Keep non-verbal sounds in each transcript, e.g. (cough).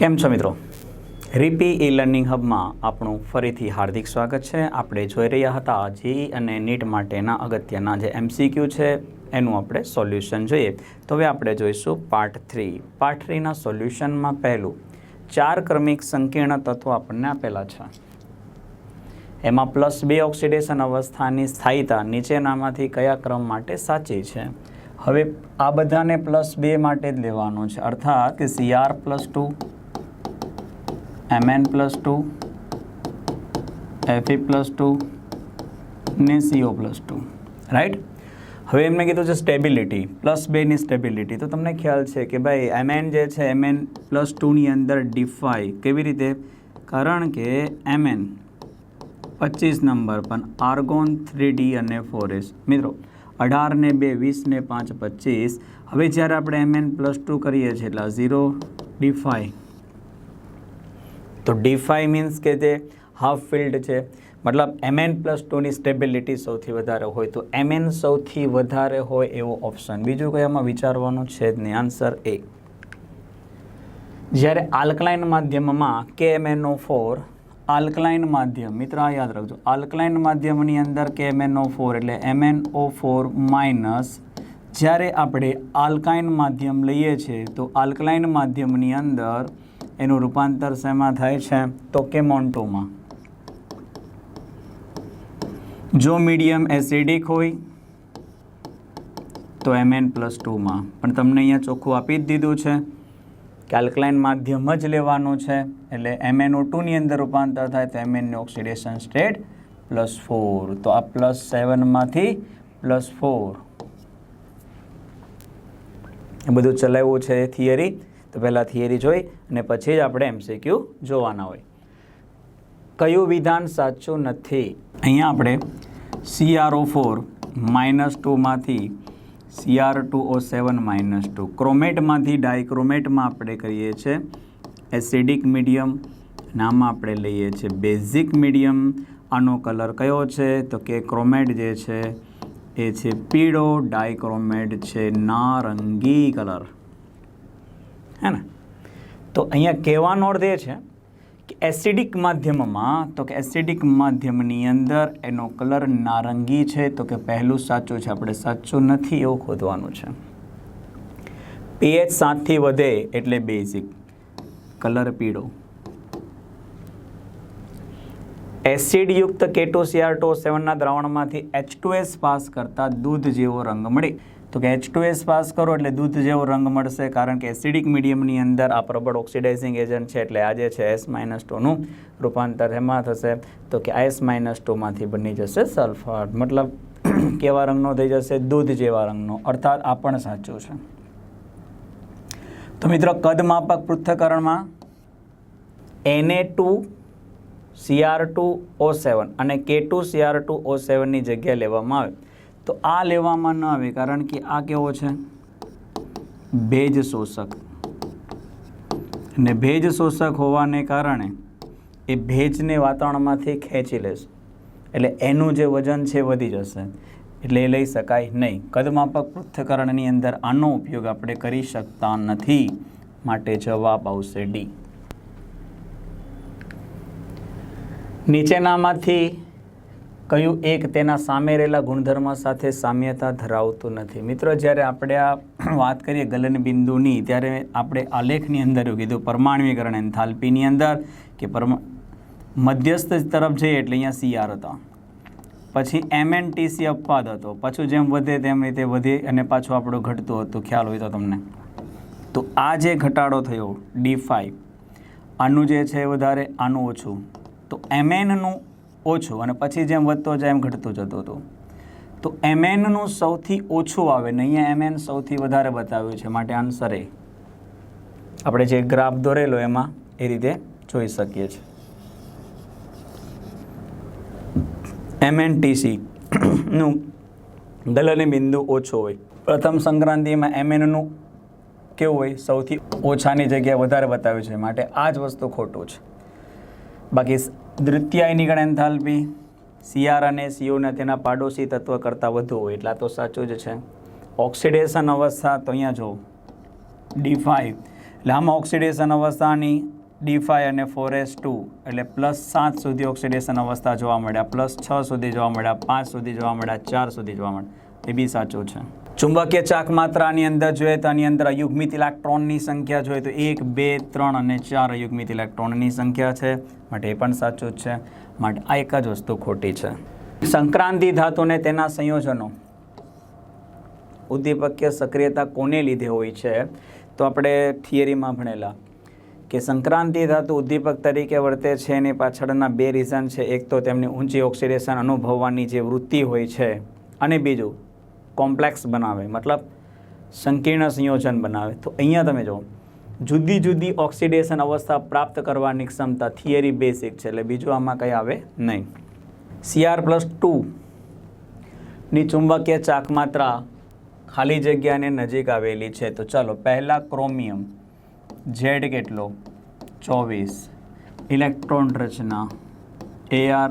કેમ છો મિત્રો? રીપી ઈ લર્નિંગ હબમાં આપણું ફરીથી હાર્દિક સ્વાગત છે. આપણે જોઈ રહ્યા હતા જી અને નીટ માટેના અગત્યના જે એમસીક્યુ છે, એનું આપણે સોલ્યુશન જોઈએ. તો હવે આપણે જોઈશું પાર્ટ થ્રી. પાર્ટ થ્રીના સોલ્યુશનમાં પહેલું, ચાર ક્રમિક સંકીર્ણ તત્વો આપણને આપેલા છે. એમાં પ્લસ બે ઓક્સિડેશન અવસ્થાની સ્થાયીતા નીચેનામાંથી કયા ક્રમ માટે સાચી છે? હવે આ બધાને પ્લસ બે માટે જ લેવાનું છે. અર્થાત કે C R plus two M N plus two F E plus two ને C O plus two right હવે એમને કીધું છે સ્ટેબિલિટી પ્લસ બેની સ્ટેબિલિટી તો તમને ખ્યાલ છે કે ભાઈ એમએન જે છે એમએન પ્લસ ટુની અંદર ડિફાઈ કેવી રીતે? કારણ કે એમએન પચીસ નંબર પણ આર્ગોન થ્રી ડી અને ફોર એસ મિત્રો, અઢાર ને બે, વીસ ને પાંચ, પચીસ. હવે જ્યારે આપણે એમ એન પ્લસ ટુ કરીએ છીએ, એટલે ઝીરો ડી ફાઈ તો ડી ફાઈ મીન્સ કે જે હાફ ફિલ્ડ છે, મતલબ એમ એન પ્લસ ટુની સ્ટેબિલિટી સૌથી વધારે હોય. તો એમ એન સૌથી વધારે હોય એવો ઓપ્શન બીજું કંઈ આમાં વિચારવાનું છે જ નહીં. આન્સર એ જ્યારે આલ્કલાઇન માધ્યમમાં કે એમ એનઓ ફોર આલ્કલાઇન માધ્યમ, મિત્ર, આ યાદ રાખજો. આલ્કલાઇન માધ્યમની અંદર કે એમએનઓ ફોર એટલે એમએનઓ ફોર માઇનસ જ્યારે આપણે આલ્કાઇન માધ્યમ લઈએ છીએ, તો આલ્કલાઇન માધ્યમની અંદર એનું રૂપાંતર શેમાં થાય છે? તો કે મોન્ટોમાં જો મીડિયમ એસિડિક હોય, તો એમએન પ્લસ ટુમાં પણ તમને અહીંયા ચોખ્ખું આપી જ દીધું છે. કે માધ્યમ જ લેવાનું છે. એટલે એમએનઓ ટુની અંદર રૂપાંતર થાય તો એમએનની ઓક્સિડેશન સ્ટેટ પ્લસ ફોર તો આ પ્લસ સેવનમાંથી પ્લસ ફોર એ બધું ચલાવવું છે થિયરી તો પહેલાં થિયરી જોઈ અને પછી જ આપણે એમસીક્યુ જોવાના હોય. કયું વિધાન સાચું નથી? અહીંયા આપણે C R O four minus ટુમાંથી C R two O seven minus two ક્રોમેટમાંથી ડાયક્રોમેટમાં આપણે કરીએ છીએ એસિડિક મીડિયમ નામ આપણે લઈએ છીએ બેઝિક મીડિયમ આનો કલર કયો છે? તો કે ક્રોમેટ જે છે એ છે પીળો. ડાયક્રોમેટ છે નારંગી કલર હે ને? તો અહીંયા કહેવાનો અર્થ એ છે કે એસિડિક માધ્યમમાં, તો કે એસિડિક માધ્યમની અંદર એનો કલર નારંગી છે, તો કે પહેલું સાચું છે, આપણે સાચું નથી એવું ખોદવાનું છે. પીએચ સાતથી વધે એટલે બેઝિક કલર પીળો. એસિડયુક્ત કેટોસિયાર ટો સેવનના દ્રાવણમાંથી એચ ટુ એસ પાસ કરતાં દૂધ જેવો રંગ મળે. તો કે એચ ટુ એસ પાસ કરો એટલે દૂધ જેવો રંગ મળશે, કારણ કે એસિડિક મીડિયમની અંદર આ પ્રબળ ઓક્સિડાઇઝિંગ એજન્ટ છે એટલે આ જે છે એસ માઇનસ ટુનું રૂપાંતર એમાં થશે. તો કે એસ માઇનસ ટુમાંથી બની જશે સલ્ફર મતલબ (clears throat) કેવા રંગનો થઈ જશે? દૂધ જેવા રંગનો. અર્થાત આ પણ સાચું છે. તો મિત્રો, કદ માપક પૃથ્થકરણમાં એને two C R two O seven અને K two C R two O સેવનની જગ્યાએ લેવામાં આવે. તો આ લેવામાં ન આવે, કારણ કે આ કેવો છે? ભેજ શોષક. અને ભેજ શોષક હોવાને કારણે એ ભેજને વાતાવરણમાંથી ખેંચી લેશે. એટલે એનું જે વજન છે વધી જશે. એટલે એ લઈ શકાય નહીં. કદમાપક પૃથ્થકરણની અંદર આનો ઉપયોગ આપણે કરી શકતા નથી. માટે જવાબ આવશે ડી. નીચેનામાંથી કયું એક તેના સામે રહેલા ગુણધર્મ સાથે સામ્યતા ધરાવતું નથી. મિત્રો, જ્યારે આપણે આ વાત કરીએ ગલન બિંદુની ત્યારે આપણે આલેખની અંદર એવું કીધું, પરમાણ્વીકરણ એન્થાલ્પીની અંદર કે પરમા, મધ્યસ્થ તરફ જઈએ એટલે અહીંયા સીઆર હતા. પછી એમએનટીસી અપવાદ હતો. પાછું જેમ વધે તેમ રીતે વધે અને પાછું આપણું ઘટતું હતું. ખ્યાલ હોય તો તમને. તો આ જે ઘટાડો થયો ડી ફાઈવ, આનું જે છે વધારે, આનું ઓછું. તો એમએનનું ઓછું અને પછી જેમ વધતો જાય એમ ઘટતું જતું હતું. તો એમએનનું સૌથી ઓછું આવે ને અહીંયા એમએન સૌથી વધારે બતાવ્યું છે માટે આન્સર એ. આપણે જે ગ્રાફ દોરેલો એમાં એ રીતે જોઈ શકીએ છીએ. એમએનટીસી (coughs) નું દલની બિંદુ ઓછો હોય. પ્રથમ સંક્રાંતિમાં એમએનનું કેવું હોય? સૌથી ઓછાની જગ્યાએ વધારે બતાવ્યું છે માટે આ જ વસ્તુ ખોટું છે. બાકી દ્વિતીયાયની ગણ એન્થાલ્પી. સીઆર અને સીઓના તેના પાડોશી તત્વ કરતાં વધુ હોય, એટલા તો સાચું જ છે. ઓક્સિડેશન અવસ્થા તો અહીંયા જો ડી ફાઇવ એટલે આમાં ઓક્સિડેશન અવસ્થાની ડી ફાઈ અને ફોર એસ ટુ એટલે પ્લસ સાત સુધી ઓક્સિડેશન અવસ્થા જોવા મળ્યા પ્લસ છ સુધી જોવા મળ્યા, પાંચ સુધી જોવા મળ્યા, ચાર સુધી જોવા મળ્યા. એ બી સાચું છે. ચુંબકીય ચાક માત્રાની અંદર જોઈએ તો આની અંદર અયુગ્મિત ઇલેક્ટ્રોનની સંખ્યા જોઈએ તો એક, બે, ત્રણ અને ચાર અયુગ્મિત ઇલેક્ટ્રોનની સંખ્યા છે. માટે એ પણ સાચું જ છે. માટે આ એક જ વસ્તુ ખોટી છે. સંક્રાંતિ ધાતુને તેના સંયોજનો ઉદ્દીપકીય સક્રિયતા કોને લીધે હોય છે? તો આપણે થિયરીમાં ભણેલા કે સંક્રાંતિ ધાતુ ઉદ્દીપક તરીકે વર્તે છે એની પાછળના બે રીઝન છે. એક તો તેમની ઊંચી ઓક્સિડેશન અનુભવવાની જે વૃત્તિ હોય છે અને બીજું કોમ્પ્લેક્સ બનાવે, મતલબ સંકીર્ણ સંયોજન બનાવે. તો અહીંયા તમે જુઓ. જુદી જુદી ઓક્સિડેશન અવસ્થા પ્રાપ્ત કરવાની ક્ષમતા થિયરી બેસિક છે, એટલે બીજું આમાં કંઈ આવે નહીં. સીઆર પ્લસ ટુની ચુંબકીય ચાક માત્રા ખાલી જગ્યાને નજીક આવેલી છે. તો ચાલો, પહેલાં ક્રોમિયમ. ઝેડ કેટલો? ચોવીસ. ઇલેક્ટ્રોન રચના એઆર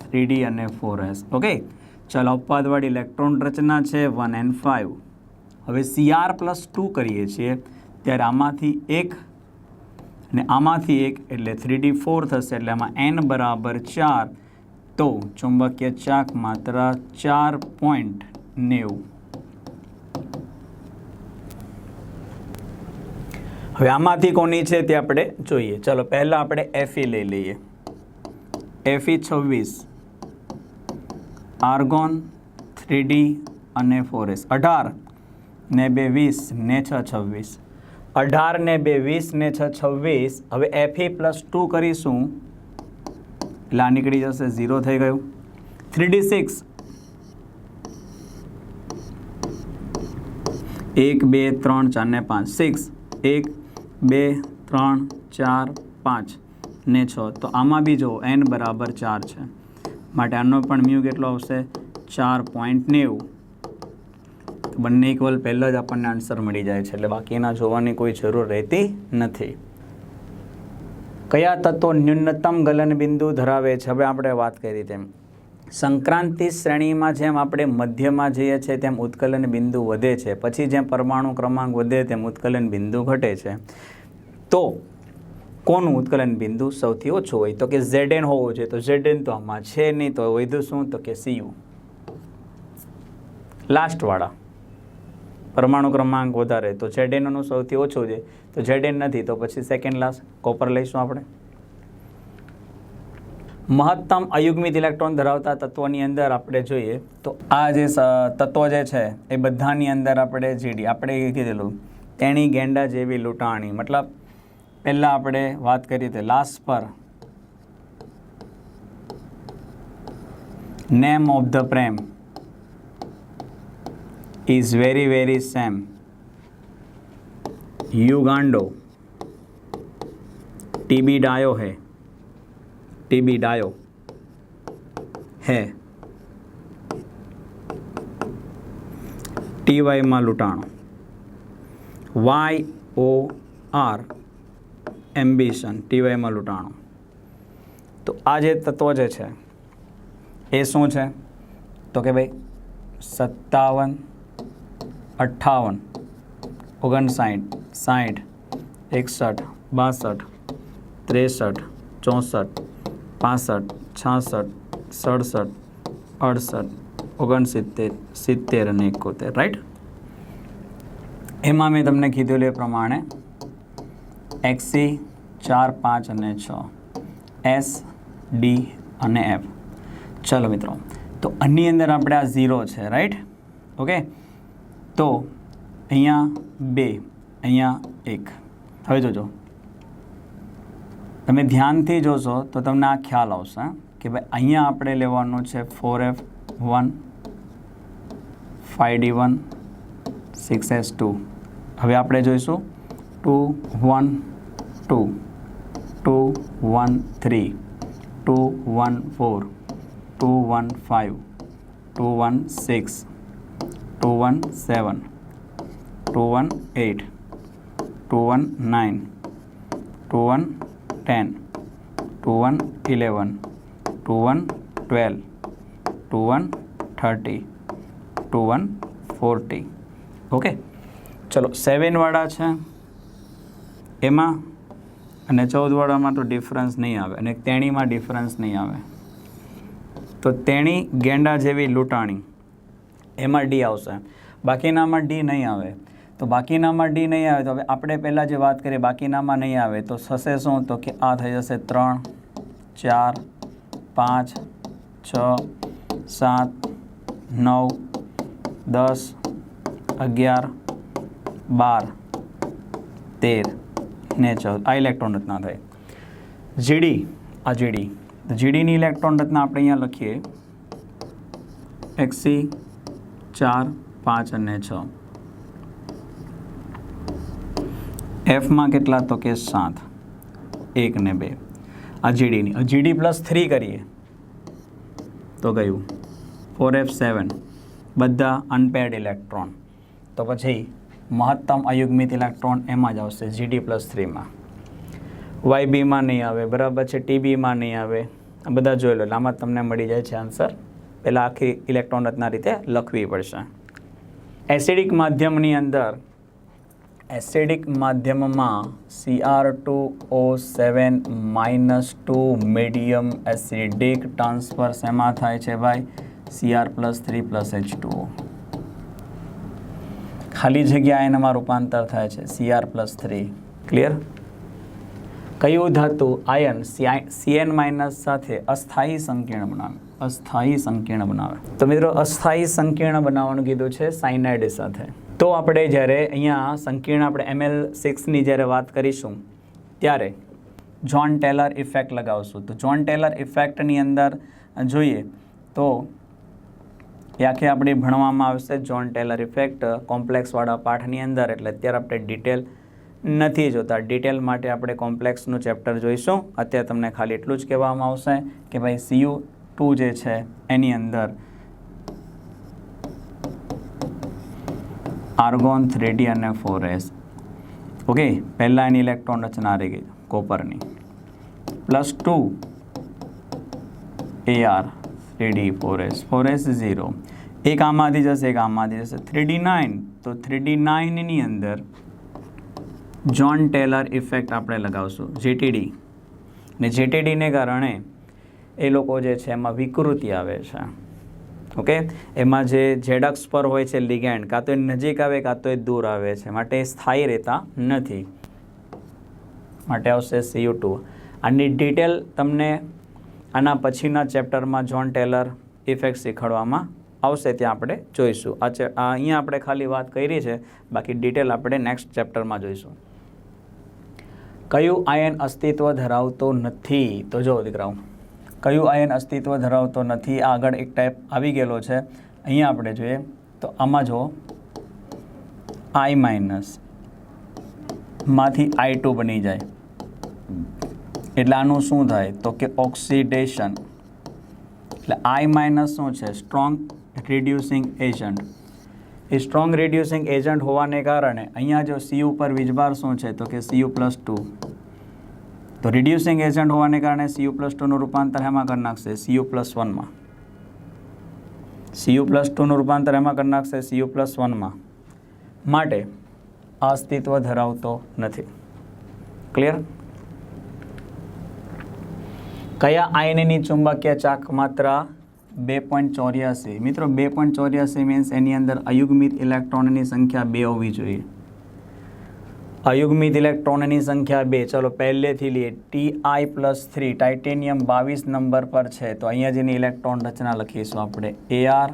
થ્રીડી અને ફોર એસ ઓકે ચાલો અપવાદવાળી ઇલેક્ટ્રોન રચના છે વન એન્ડ ફાઇવ હવે સીઆર પ્લસ ટુ કરીએ છીએ, ત્યારે આમાંથી એક અને આમાંથી એક એટલે થ્રી ડી ફોર થશે, એટલે આમાં એન બરાબર ચાર. તો ચુંબકીય ચાક માત્ર ચાર પોઈન્ટ નેવું. હવે આમાંથી કોની છે તે આપણે જોઈએ. ચલો પહેલાં આપણે એફી લઈ લઈએ. એફી છવ્વીસ. આર્ગોન, થ્રીડી અને ફોરેસ. અઢાર ને બે વીસ ને છ છવ્વીસ. અઢાર ને બે વીસ ને છ છવ્વીસ. હવે એફી પ્લસ ટુ કરીશું. એટલે આ નીકળી જશે ઝીરો થઈ ગયું. Three d six. એક, બે, ત્રણ, ચાર ને પાંચ. સિક્સ એક, બે, ત્રણ, ચાર, પાંચ ને છ. તો આમાં બી જો એન બરાબર ચાર છે. માટે આનો પણ મ્યુ કેટલો આવશે? ચાર પોઈન્ટ નેવું. બંને ઇક્વલ પહેલાં જ આપણને આન્સર મળી જાય છે. એટલે બાકીના જોવાની કોઈ જરૂર રહેતી નથી. કયા તત્વો ન્યૂનતમ ગલન બિંદુ ધરાવે છે? હવે આપણે વાત કરી તેમ. સંક્રાંતિ શ્રેણીમાં જેમ આપણે મધ્યમાં જઈએ છીએ, તેમ ઉત્કલન બિંદુ વધે છે. પછી જેમ પરમાણુ ક્રમાંક વધે, તેમ ઉત્કલન બિંદુ ઘટે છે. તો કોનું ઉત્કલન બિંદુ સૌથી ઓછું હોય? તો કે ઝેડ એન હોવું જોઈએ. તો ઝેડ એન તો આમાં છે નહીં, તો વધુ શું? તો કે સીયુ. લાસ્ટવાળા. પરમાણુ ક્રમાંક વધારે. તો ઝેડ એનનું સૌથી ઓછું છે. તો ઝેડ એન નથી, તો પછી સેકન્ડ લાસ્ટ કોપર લઈશું આપણે. મહત્તમ અયુગ્મિત ઇલેક્ટ્રોન ધરાવતા તત્વોની અંદર આપણે જોઈએ, તો આ જે તત્વો જે છે, એ બધાની અંદર આપણે જીડી આપણે કીધેલું. તેણી ગેંડા જેવી લૂંટાણી. મતલબ પહેલાં આપણે વાત કરી તે લાસ્ટ પર. નેમ ઓફ ધ પ્રેમ ઇઝ વેરી વેરી સેમ યુગાન્ડો ટીબી ડાયો હે ટીબી ડાયો હે ટીવાયમાં લૂંટાણો. વાય ઓ આર એમ્બિશન, ટીવાયમાં લૂંટાણો. તો આ જે તત્વ જે છે, એ શું છે? તો કે ભાઈ, સત્તાવન, અઠ્ઠાવન, ઓગણસાઠ, સાઠ, એકસઠ, બાસઠ, ત્રેસઠ, ચોસઠ, પાસઠ, છાસઠ, સડસઠ, અડસઠ, ઓગણસિત્તેર, સિત્તેર અને એકોતેર રાઈટ એમાં મેં તમને કીધેલું એ પ્રમાણે એક્સી ચાર પાંચ અને છ. એસ ડી અને એફ ચલો મિત્રો, તો આની અંદર આપણે આ ઝીરો છે રાઈટ ઓકે તો અહીંયા બે, અહીંયા એક. હવે જોજો. તમે ધ્યાનથી જોશો તો તમને આ ખ્યાલ આવશે કે ભાઈ અહીંયા આપણે લેવાનું છે four f one five d one six s two હવે આપણે જોઈશું. Two one two two one three two one four two one five two one six two one seven two one eight two one nine two one ten two one eleven two one twelve two one thirty two one forty okay ચલો સેવનવાળા છે એમાં અને ચૌદવાળામાં તો difference નહીં આવે અને તેણીમાં difference નહીં આવે. તો તેણી ગેંડા જેવી લૂંટાણી. એમાં ડી આવશે. બાકીનામાં ડી નહીં આવે. તો બાકીનામાં ડી નહીં આવે તો હવે આપણે પહેલાં જે વાત કરીએ બાકીનામાં નહીં આવે તો થશે શું? તો કે આ થઈ જશે ત્રણ, ચાર, પાંચ, છ, સાત, નવ, દસ, અગિયાર, બાર, તેર. ને ચૌદ આ ઇલેક્ટ્રોન રચના થઈ જીડી આ જીડી તો જીડીની ઇલેક્ટ્રોન રચના આપણે અહીંયા લખીએ. એક્સી ચાર, પાંચ અને છ. એફમાં કેટલા તો કે સાત? એક ને બે. આ જીડીની જીડી પ્લસ થ્રી કરીએ. તો ગયું. ફોર એફ સેવન બધા અનપેડ ઇલેક્ટ્રોન તો પછી મહત્તમ અયુગ્મિત ઇલેક્ટ્રોન એમાં જ આવશે જીડી પ્લસ થ્રીમાં વાયબીમાં નહીં આવે, બરાબર છે ટીબીમાં નહીં આવે. આ બધા જોઈ લો, આમાં તમને મળી જાય છે આન્સર પહેલાં આખી ઇલેક્ટ્રોન રચના રીતે લખવી પડશે. એસિડિક માધ્યમની અંદર એસિડિક માધ્યમમાં C R two O seven minus two medium acidic transfer શેમાં થાય છે ભાઈ? C R plus three plus H two ખાલી જગ્યા એનામાં રૂપાંતર થાય છે. સીઆર પ્લસ થ્રી ક્લિયર કયું ધાતુ આયન સીએન માઇનસ સાથે અસ્થાયી સંકીર્ણ બનાવે? અસ્થાયી સંકીર્ણ બનાવે. તો મિત્રો, અસ્થાયી સંકીર્ણ બનાવવાનું કીધું છે સાયનાઇડ સાથે. તો આપણે જ્યારે અહીંયા સંકીર્ણ આપણે એમએલ સિક્સની જ્યારે વાત કરીશું, ત્યારે જોન ટેલર ઇફેક્ટ લગાવશું. તો જોન ટેલર ઇફેક્ટની અંદર જોઈએ તો એ આપણી ભણવામાં આવશે. જોન ટેલર ઇફેક્ટ કોમ્પ્લેક્સવાળા પાઠની અંદર. એટલે અત્યારે આપણે ડિટેલ નથી જોતા. ડિટેલ માટે આપણે કોમ્પ્લેક્સનું ચેપ્ટર જોઈશું. અત્યારે તમને ખાલી એટલું જ કહેવામાં આવશે કે ભાઈ સીયુ ટુ જે છે, એની અંદર આર્ગોન થ્રીડી અને ફોર એસ ઓકે પહેલાં એની ઇલેક્ટ્રોન રચના રહી ગઈ કોપરની plus two A R three d four s four s zero એક આમાંથી જશે એક આમાંથી જશે થ્રીડી નાઇન તો થ્રીડી નાઇનની અંદર જોન ટેલર ઇફેક્ટ આપણે લગાવશું જેટીડી ને જીટીડીને કારણે એ લોકો જે છે એમાં વિકૃતિ આવે છે. ઓકે એમાં જે જેડક્સ પર હોય છે લિગેન્ડ કાં તો એ નજીક આવે, કાં તો એ દૂર આવે છે. માટે એ સ્થાયી રહેતા નથી. માટે આવશે સીયુ ટુ આની ડિટેલ તમને આના પછીના ચેપ્ટરમાં જોન ટેલર ઇફેક્ટ શીખવાડવામાં આવશે, ત્યાં આપણે જોઈશું. આ ચે અહીંયા આપણે ખાલી વાત કરી છે, બાકી ડિટેલ આપણે નેક્સ્ટ ચેપ્ટરમાં જોઈશું. કયું આયન અસ્તિત્વ ધરાવતો નથી? તો જો દીકરાઓ, કયું આયન અસ્તિત્વ ધરાવતો નથી? આગળ એક ટાઈપ આવી ગયેલો છે. અહીંયા આપણે જોઈએ, તો આમાં જો આઈ માઇનસ, માંથી આઈ ટુ બની જાય. એટલે આનું શું થાય? તો કે ઓક્સિડેશન. એટલે આઈ માઇનસ શું છે? સ્ટ્રોંગ રિડ્યુસિંગ એજન્ટ એ સ્ટ્રોંગ રિડ્યુસિંગ એજન્ટ હોવાને કારણે અહીંયા જો સી પર વીજભાર શું છે? તો કે સીયુ પ્લસ ટુ તો રિડ્યુસિંગ એજન્ટ હોવાને કારણે સીયુ પ્લસ ટુનું રૂપાંતર એમાં કરી નાખશે? સીયુ પ્લસ વનમાં સીયુ પ્લસ ટુનું રૂપાંતર એમાં કરી નાખશે? સીયુ પ્લસ વનમાં માટે અસ્તિત્વ ધરાવતો નથી. ક્લિયર કયા આયનની ચુંબકીય ચાક માત્રા બે પોઈન્ટ ચોર્યાસી? મિત્રો, બે પોઈન્ટ ચોર્યાસી મીન્સ એની અંદર અયુગ્મિત ઇલેક્ટ્રોનની સંખ્યા બે હોવી જોઈએ. અયુગ્મિત ઇલેક્ટ્રોનની સંખ્યા બે. ચલો પહેલેથી લઈએ. T I plus three titanium બાવીસ નંબર પર છે. તો અહીંયા જેની ઇલેક્ટ્રોન રચના લખીશું આપણે. એ આર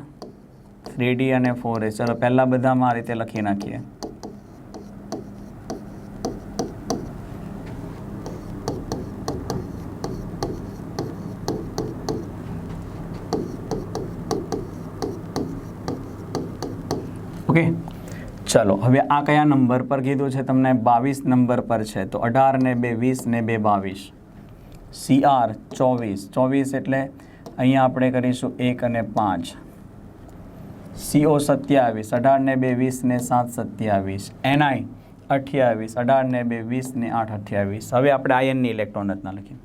થ્રી ડી અને ફોર એ ચલો પહેલાં બધામાં આ રીતે લખી નાખીએ. ઓકે ચાલો, હવે આ કયા નંબર પર કીધું છે? તમને બાવીસ નંબર પર છે. તો અઢાર ને બે, વીસ ને બે, બાવીસ. સી આર ચોવીસ. ચોવીસ એટલે અહીંયા આપણે કરીશું એક અને પાંચ. સીઓ સત્યાવીસ. અઢાર ને બે, વીસ ને સાત સત્યાવીસ. એનઆઈ અઠ્યાવીસ. અઢાર ને બે, વીસ ને આઠ અઠ્યાવીસ. હવે આપણે આયનની ઇલેક્ટ્રોન રચના લખીએ.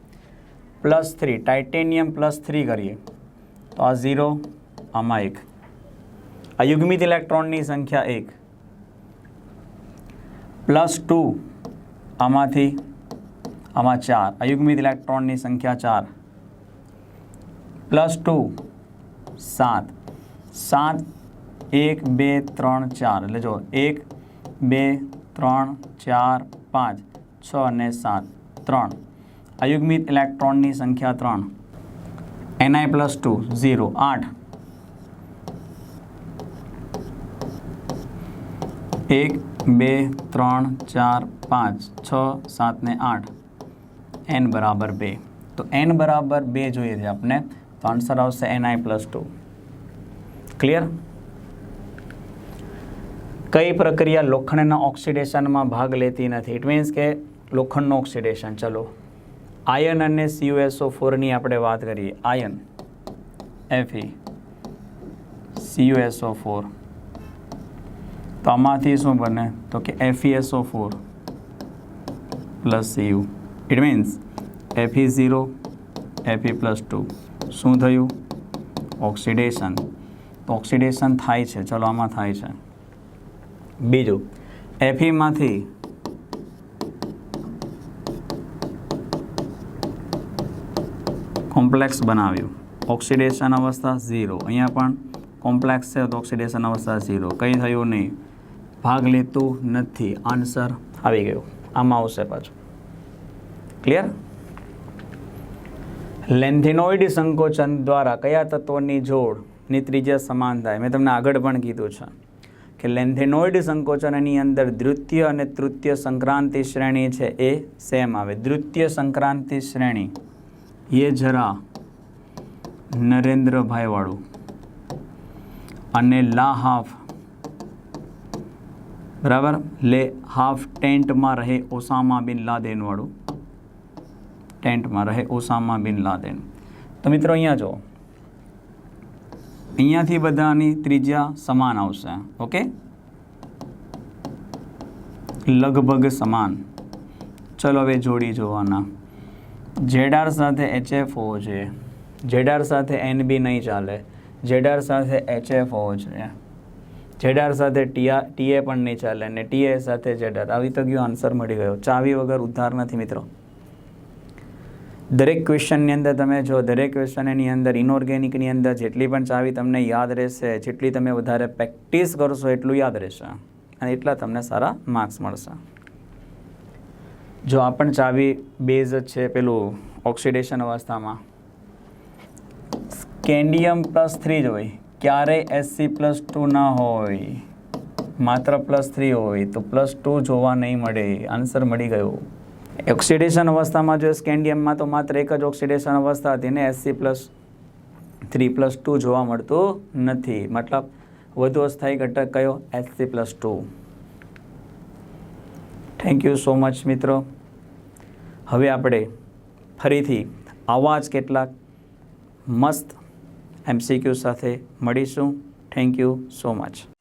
Plus three titanium plus three કરીએ. તો આ ઝીરો આમાં એક. અયુગ્મિત ઇલેક્ટ્રોનની સંખ્યા એક. પ્લસ ટુ આમાંથી આમાં ચાર. અયુગ્મિત ઇલેક્ટ્રોનની સંખ્યા ચાર. પ્લસ ટુ સાત. સાત, એક, બે, ત્રણ, ચાર. એટલે જો એક, બે, ત્રણ, ચાર, પાંચ, છ અને સાત. ત્રણ. અયુગ્મિત ઇલેક્ટ્રોનની સંખ્યા ત્રણ. NI plus two, zero. આઠ. એક, બે, ત્રણ, ચાર, પાંચ, છ, સાત ને આઠ. એન બરાબર બે. તો એન બરાબર બે જોઈએ છે આપણે તો આન્સર આવશે N I plus two clear કઈ પ્રક્રિયા લોખંડના ઓક્સિડેશનમાં ભાગ લેતી નથી? ઇટ મીન્સ કે લોખંડનું ઓક્સિડેશન. ચલો. આયન અને સીયુએસઓ ફોરની આપણે વાત કરીએ. આયન એફઈ સીયુએસઓ ફોર તો આમાંથી શું બને? તો કે FESO four plus CU it means FE zero FE plus two શું થયું? ઓક્સિડેશન તો ઓક્સિડેશન થાય છે. ચલો, આમાં થાય છે. બીજું એફઈમાંથી કોમ્પ્લેક્સ બનાવ્યું. ઓક્સિડેશન અવસ્થા ઝીરો અહીંયા પણ કોમ્પ્લેક્સ છે, તો ઓક્સિડેશન અવસ્થા ઝીરો કંઈ થયું નહીં. ભાગ લેતું નથી. આન્સર આવી ગયો. આમાં આવશે પાછું. ક્લિયર લેન્થિનોઇડ સંકોચન દ્વારા કયા તત્વોની જોડની ત્રિજ્યા સમાન થાય? મેં તમને આગળ પણ કીધું છે કે લેન્થિનોઇડ સંકોચનની અંદર દ્વિતીય અને તૃતીય સંક્રાંતિ શ્રેણી છે. એ સેમ આવે. દ્વિતીય સંક્રાંતિ શ્રેણી. એ જરા નરેન્દ્રભાઈવાળું. અને લા હાફ બરાબર? લે, હાફ ટેન્ટમાં રહે ઓસામા બિન લાદેનવાળું. ટેન્ટમાં રહે ઓસામા બિન લાદેન. તો મિત્રો અહીંયા જુઓ. અહીંયાથી બધાની ત્રિજ્યા સમાન આવશે. ઓકે? લગભગ સમાન. ચલો હવે જોડી જોવાના. જેડાર સાથે એચએફ હોવો જોઈએ. જેડાર સાથે એનબી નહીં ચાલે. જેડાર સાથે એચએફ હોવો જોઈએ. જેડાર સાથે ટીઆ ટીએ પણ નહીં ચાલે અને ટીએ સાથે જેડાર. આવી તો ગયો આન્સર મળી ગયો. ચાવી વગર ઉદ્ધાર નથી મિત્રો. દરેક ક્વેશ્ચનની અંદર તમે જો, દરેક ક્વેશ્ચનની અંદર ઇનઓર્ગેનિકની અંદર જેટલી પણ ચાવી તમને યાદ રહેશે, જેટલી તમે વધારે પ્રેક્ટિસ કરશો એટલું યાદ રહેશે. અને એટલા તમને સારા માર્ક્સ મળશે. જો આ પણ ચાવી બેઝ જ છે પેલું ઓક્સિડેશન અવસ્થામાં. સ્કેન્ડિયમ પ્લસ થ્રી જ હોય. ક્યારેય એસસી પ્લસ ટુ ના હોય, માત્ર પ્લસ થ્રી હોય, તો પ્લસ ટુ જોવા નહીં મળે. આન્સર મળી ગયો. ઓક્સિડેશન અવસ્થામાં જો સ્કેન્ડિયમમાં તો માત્ર એક જ ઓક્સિડેશન અવસ્થા હતી ને SC plus three plus two જોવા મળતું નથી. મતલબ વધુ અસ્થાયી ઘટક કયો? SC plus two. Thank you so much મિત્રો. હવે આપણે ફરીથી આવા જ કેટલાક મસ્ત એમસીક્યુ સાથે મળીશું. Thank you so much